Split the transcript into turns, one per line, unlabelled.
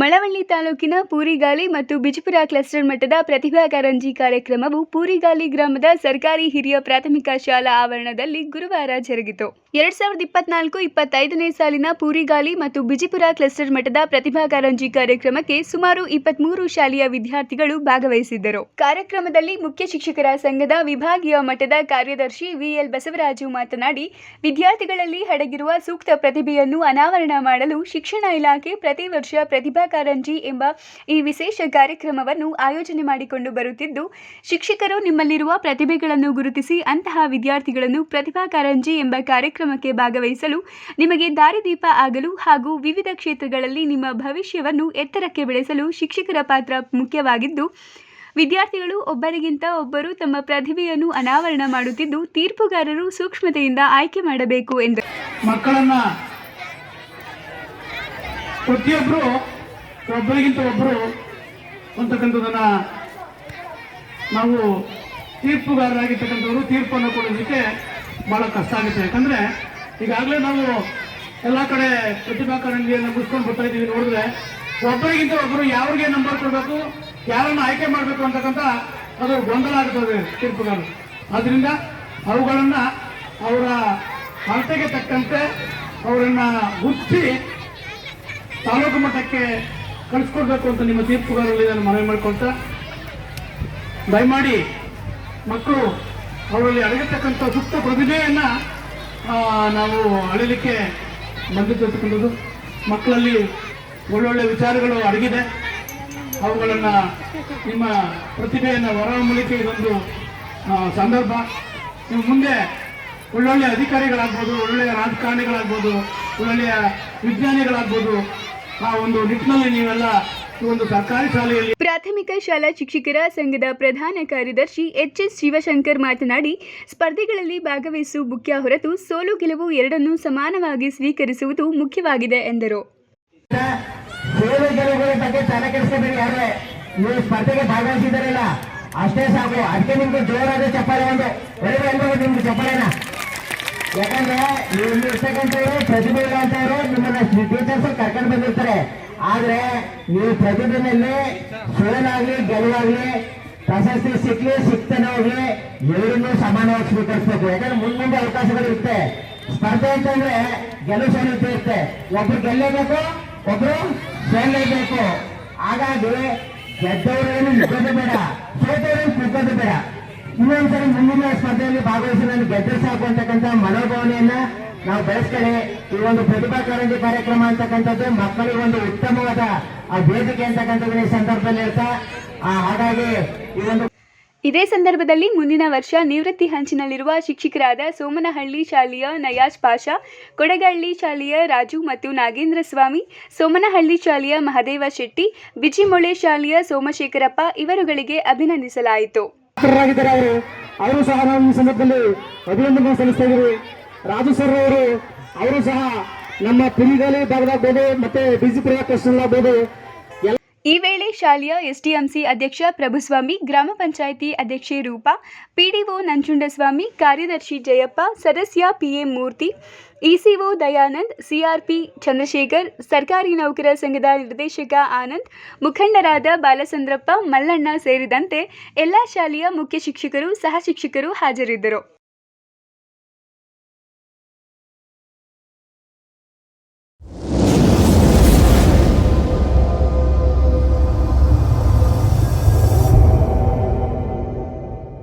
ಮಳವಳ್ಳಿ ತಾಲೂಕಿನ ಪೂರಿಗಾಲಿ ಮತ್ತು ಬಿಜಪುರ ಕ್ಲಸ್ಟರ್ ಮಟ್ಟದ ಪ್ರತಿಭಾ ಕಾರಂಜಿ ಕಾರ್ಯಕ್ರಮವು ಪೂರಿಗಾಲಿ ಗ್ರಾಮದ ಸರ್ಕಾರಿ ಹಿರಿಯ ಪ್ರಾಥಮಿಕ ಶಾಲಾ ಆವರಣದಲ್ಲಿ ಗುರುವಾರ ಜರುಗಿತು. ಎರಡ್ ಸಾವಿರದ ಇಪ್ಪತ್ನಾಲ್ಕು ಇಪ್ಪತ್ತೈದನೇ ಸಾಲಿನ ಪೂರಿಗಾಲಿ ಮತ್ತು ಬಿಜಿಪುರ ಕ್ಲಸ್ಟರ್ ಮಟ್ಟದ ಪ್ರತಿಭಾ ಕಾರಂಜಿ ಕಾರ್ಯಕ್ರಮಕ್ಕೆ ಸುಮಾರು ಇಪ್ಪತ್ಮೂರು ಶಾಲೆಯ ವಿದ್ಯಾರ್ಥಿಗಳು ಭಾಗವಹಿಸಿದ್ದರು. ಕಾರ್ಯಕ್ರಮದಲ್ಲಿ ಮುಖ್ಯ ಶಿಕ್ಷಕರ ಸಂಘದ ವಿಭಾಗೀಯ ಮಟ್ಟದ ಕಾರ್ಯದರ್ಶಿ ವಿಎಲ್ ಬಸವರಾಜು ಮಾತನಾಡಿ, ವಿದ್ಯಾರ್ಥಿಗಳಲ್ಲಿ ಅಡಗಿರುವ ಸೂಕ್ತ ಪ್ರತಿಭೆಯನ್ನು ಅನಾವರಣ ಮಾಡಲು ಶಿಕ್ಷಣ ಇಲಾಖೆ ಪ್ರತಿ ವರ್ಷ ಪ್ರತಿಭಾ ಕಾರಂಜಿ ಎಂಬ ಈ ವಿಶೇಷ ಕಾರ್ಯಕ್ರಮವನ್ನು ಆಯೋಜನೆ ಮಾಡಿಕೊಂಡು ಬರುತ್ತಿದ್ದು, ಶಿಕ್ಷಕರು ನಿಮ್ಮಲ್ಲಿರುವ ಪ್ರತಿಭೆಗಳನ್ನು ಗುರುತಿಸಿ ಅಂತಹ ವಿದ್ಯಾರ್ಥಿಗಳನ್ನು ಪ್ರತಿಭಾ ಕಾರಂಜಿ ಎಂಬ ಕಾರ್ಯಕ್ರಮಕ್ಕೆ ಭಾಗವಹಿಸಲು ನಿಮಗೆ ದಾರಿದೀಪ ಆಗಲು ಹಾಗೂ ವಿವಿಧ ಕ್ಷೇತ್ರಗಳಲ್ಲಿ ನಿಮ್ಮ ಭವಿಷ್ಯವನ್ನು ಎತ್ತರಕ್ಕೆ ಬೆಳೆಸಲು ಶಿಕ್ಷಕರ ಪಾತ್ರ ಮುಖ್ಯವಾಗಿದ್ದು, ವಿದ್ಯಾರ್ಥಿಗಳು ಒಬ್ಬರಿಗಿಂತ ಒಬ್ಬರು ತಮ್ಮ ಪ್ರತಿಭೆಯನ್ನು ಅನಾವರಣ ಮಾಡುತ್ತಿದ್ದು, ತೀರ್ಪುಗಾರರು ಸೂಕ್ಷ್ಮತೆಯಿಂದ ಆಯ್ಕೆ ಮಾಡಬೇಕು ಎಂದರು.
ಮಕ್ಕಳನ್ನ ಪ್ರತಿಯೊಬ್ಬರು ಒಬ್ಬರಿಗಿಂತ ಒಬ್ಬರು ಅಂತಕ್ಕಂಥದ್ದನ್ನ ನಾವು ತೀರ್ಪುಗಾರರಾಗಿರ್ತಕ್ಕಂಥವ್ರು ತೀರ್ಪನ್ನು ಕೊಡೋದಕ್ಕೆ ಬಹಳ ಕಷ್ಟ ಆಗುತ್ತೆ. ಯಾಕಂದ್ರೆ ಈಗಾಗಲೇ ನಾವು ಎಲ್ಲ ಕಡೆ ಪ್ರತಿಭಾ ಕಾರಂಜಿಯನ್ನು ಮುಗಿಸ್ಕೊಂಡು ಬರ್ತಾ ಇದ್ದೀವಿ ನೋಡಿದ್ರೆ ಒಬ್ಬರಿಗಿಂತ ಒಬ್ಬರು ಯಾರಿಗೆ ನಂಬರ್ ಕೊಡಬೇಕು, ಯಾರನ್ನು ಆಯ್ಕೆ ಮಾಡಬೇಕು ಅಂತಕ್ಕಂಥ ಅದು ಗೊಂದಲ ಆಗ್ತದೆ ತೀರ್ಪುಗಾರರು. ಆದ್ರಿಂದ ಅವುಗಳನ್ನು ಅವರ ಅಳತೆಗೆ ತಕ್ಕಂತೆ ಅವರನ್ನು ಗುರುತಿಸಿ ತಾಲೂಕು ಮಟ್ಟಕ್ಕೆ ಕಳಿಸ್ಕೊಡ್ಬೇಕು ಅಂತ ನಿಮ್ಮ ತೀರ್ಪುಗಾರರಲ್ಲಿ ನಾನು ಮನವಿ ಮಾಡ್ಕೊಳ್ತಾ, ದಯಮಾಡಿ ಮಕ್ಕಳು ಅವರಲ್ಲಿ ಅಡಗಿರ್ತಕ್ಕಂಥ ಸುಪ್ತ ಪ್ರತಿಭೆಯನ್ನು ನಾವು ಅಳಿಲಿಕ್ಕೆ ಬಂದಿರ್ತಕ್ಕಂಥದ್ದು ಮಕ್ಕಳಲ್ಲಿ ಒಳ್ಳೊಳ್ಳೆ ವಿಚಾರಗಳು ಅಡಗಿದೆ. ಅವುಗಳನ್ನು ನಿಮ್ಮ ಪ್ರತಿಭೆಯನ್ನು ಹೊರಹೊಮ್ಮಲಿಕ್ಕೆ ಇದೊಂದು ಸಂದರ್ಭ. ನೀವು ಮುಂದೆ ಒಳ್ಳೊಳ್ಳೆ ಅಧಿಕಾರಿಗಳಾಗ್ಬೋದು ಒಳ್ಳೊಳ್ಳೆಯ ರಾಜಕಾರಣಿಗಳಾಗ್ಬೋದು, ಒಳ್ಳೊಳ್ಳೆಯ ವಿಜ್ಞಾನಿಗಳಾಗ್ಬೋದು ಆ ಒಂದು ನಿಟ್ಟಿನಲ್ಲಿ ನೀವೆಲ್ಲ ಒಂದು ಸರ್ಕಾರಿ ಶಾಲೆಯಲ್ಲಿ
ಪ್ರಾಥಮಿಕ ಶಾಲಾ ಶಿಕ್ಷಕರ ಸಂಘದ ಪ್ರಧಾನ ಕಾರ್ಯದರ್ಶಿ ಎಚ್ ಎಸ್ ಶಿವಶಂಕರ್ ಮಾತನಾಡಿ ಸ್ಪರ್ಧೆಗಳಲ್ಲಿ ಭಾಗವಹಿಸುವ ಮುಖ್ಯ ಹೊರತು ಸೋಲು ಗೆಲುವು ಎರಡನ್ನೂ ಸಮಾನವಾಗಿ ಸ್ವೀಕರಿಸುವುದು ಮುಖ್ಯವಾಗಿದೆ ಎಂದರು.
ಸೋಲು ಗೆಲುವುಗಳ ಬಗ್ಗೆ ತಲೆ ಕೆಡಿಸ್ಕೋಬೇಡಿ ಯಾರೇ. ನೀವು ಸ್ಪರ್ಧೆಗೆ ಭಾಗವಹಿಸಿದಾರಲ್ಲ ಅಷ್ಟೇ ಸಾಕು. ಅದಕ್ಕೆ ನಿಮ್ಗೆ ಜೋರಾದ ಚಪ್ಪಾಳೆ ಒಂದು. ಒಳ್ಳೆ ನಿಮ್ಗೆ ಚಪ್ಪಾಳೆನ. ಯಾಕಂದ್ರೆ ನೀವು ಇಲ್ಲಿ ಇರ್ತಕ್ಕಂಥವ್ರು ಪ್ರತಿಭೆ ಇಲ್ಲ ಅಂತವ್ರು ನಿಮ್ಮನ್ನ ಟೀಚರ್ಸ್ ಕರ್ಕೊಂಡು ಬಂದಿರ್ತಾರೆ. ಆದ್ರೆ ನೀವು ಪ್ರತಿಭೆನಲ್ಲಿ ಸೋಲಾಗ್ಲಿ ಗೆಲುವಾಗ್ಲಿ, ಪ್ರಶಸ್ತಿ ಸಿಕ್ಲಿ, ಸಿಕ್ತಾನೆ ಹೋಗ್ಲಿ ಎಲ್ಲರನ್ನೂ ಸಮಾನವಾಗಿ ಸ್ವೀಕರಿಸಬೇಕು. ಯಾಕಂದ್ರೆ ಮುಂದೆ ಅವಕಾಶಗಳು ಇರುತ್ತೆ. ಸ್ಪರ್ಧೆ ಅಂತಂದ್ರೆ ಗೆಲುವು ಸೋಲುತ್ತೆ ಇರುತ್ತೆ. ಒಬ್ರು ಗೆಲ್ಲೇಬೇಕು ಒಬ್ರು ಸೋಲೇಬೇಕು ಹಾಗಾಗಿ ಗೆದ್ದವರೇನು ಮುಖದ ಬೇಡ ಸೋತವರೇನು ಕುಗ್ಗೋದು ಬೇಡ. ಇನ್ನೊಂದ್ಸರಿ ಮುಂದಿನ ಸ್ಪರ್ಧೆಯಲ್ಲಿ ಭಾಗವಹಿಸಿ ನಾನು ಗೆದ್ದರೆ ಸಾಕು ಅಂತಕ್ಕಂಥ ಮನೋಭಾವನೆಯನ್ನ ನಾವು ಬೆಳೆಸ್ಕೊಳ್ಳಿ. ಈ ಒಂದು ಪ್ರತಿಭಾ ಕಾರಂಜಿ ಕಾರ್ಯಕ್ರಮ ಅಂತಕ್ಕಂಥದ್ದು ಮಕ್ಕಳಿಗೆ ಒಂದು ಉತ್ತಮವಾದ ಆ ವೇದಿಕೆ ಅಂತಕ್ಕಂಥದ್ದು ಈ ಸಂದರ್ಭದಲ್ಲಿ ಇರ್ತಾ ಹಾಗಾಗಿ ಈ ಒಂದು
ಇದೇ ಸಂದರ್ಭದಲ್ಲಿ ಮುಂದಿನ ವರ್ಷ ನಿವೃತ್ತಿ ಹಂಚಿನಲ್ಲಿರುವ ಶಿಕ್ಷಕರಾದ ಸೋಮನಹಳ್ಳಿ ಶಾಲೆಯ ನಯಾಜ್ ಪಾಷಾ, ಕೊಡಗಳ್ಳಿ ಶಾಲೆಯ ರಾಜು ಮತ್ತು ನಾಗೇಂದ್ರ ಸ್ವಾಮಿ, ಸೋಮನಹಳ್ಳಿ ಶಾಲೆಯ ಮಹದೇವ ಶೆಟ್ಟಿ, ಬಿಜಿಮೊಳೆ ಶಾಲೆಯ ಸೋಮಶೇಖರಪ್ಪ ಇವರುಗಳಿಗೆ ಅಭಿನಂದಿಸಲಾಯಿತು.
ಆಗಿದ್ದಾರೆ ಅವರು. ಅವರು ಸಹ ನಾವು ಈ ಸಂದರ್ಭದಲ್ಲಿ ಅಭಿನಂದನೆ ಸಲ್ಲಿಸ್ತಾ ಇದ್ದೀವಿ. ರಾಜು ಸರ್ ಅವರು ಅವರು ಸಹ ನಮ್ಮ ಪಿರಿಗಾಲಿ ಭಾಗದಾಗ್ಬೋದು ಮತ್ತೆ ಬಿಜಿಪುರ ಕ್ಲಸ್ಟರ್ ಆಗ್ಬೋದು.
ಈ ವೇಳೆ ಶಾಲೆಯ ಎಸ್ಡಿಎಂಸಿ ಅಧ್ಯಕ್ಷ ಪ್ರಭುಸ್ವಾಮಿ, ಗ್ರಾಮ ಪಂಚಾಯಿತಿ ಅಧ್ಯಕ್ಷೆ ರೂಪಾ, ಪಿಡಿಒ ನಂಜುಂಡಸ್ವಾಮಿ, ಕಾರ್ಯದರ್ಶಿ ಜಯಪ್ಪ, ಸದಸ್ಯ PA Murthy, ECO Dayanand, CRP Chandrashekar, ಸರ್ಕಾರಿ ನೌಕರರ ಸಂಘದ ನಿರ್ದೇಶಕ ಆನಂದ್, ಮುಖಂಡರಾದ ಬಾಲಚಂದ್ರಪ್ಪ ಮಲ್ಲಣ್ಣ ಸೇರಿದಂತೆ ಎಲ್ಲ ಶಾಲೆಯ ಮುಖ್ಯ ಶಿಕ್ಷಕರು, ಸಹ ಶಿಕ್ಷಕರು ಹಾಜರಿದ್ದರು.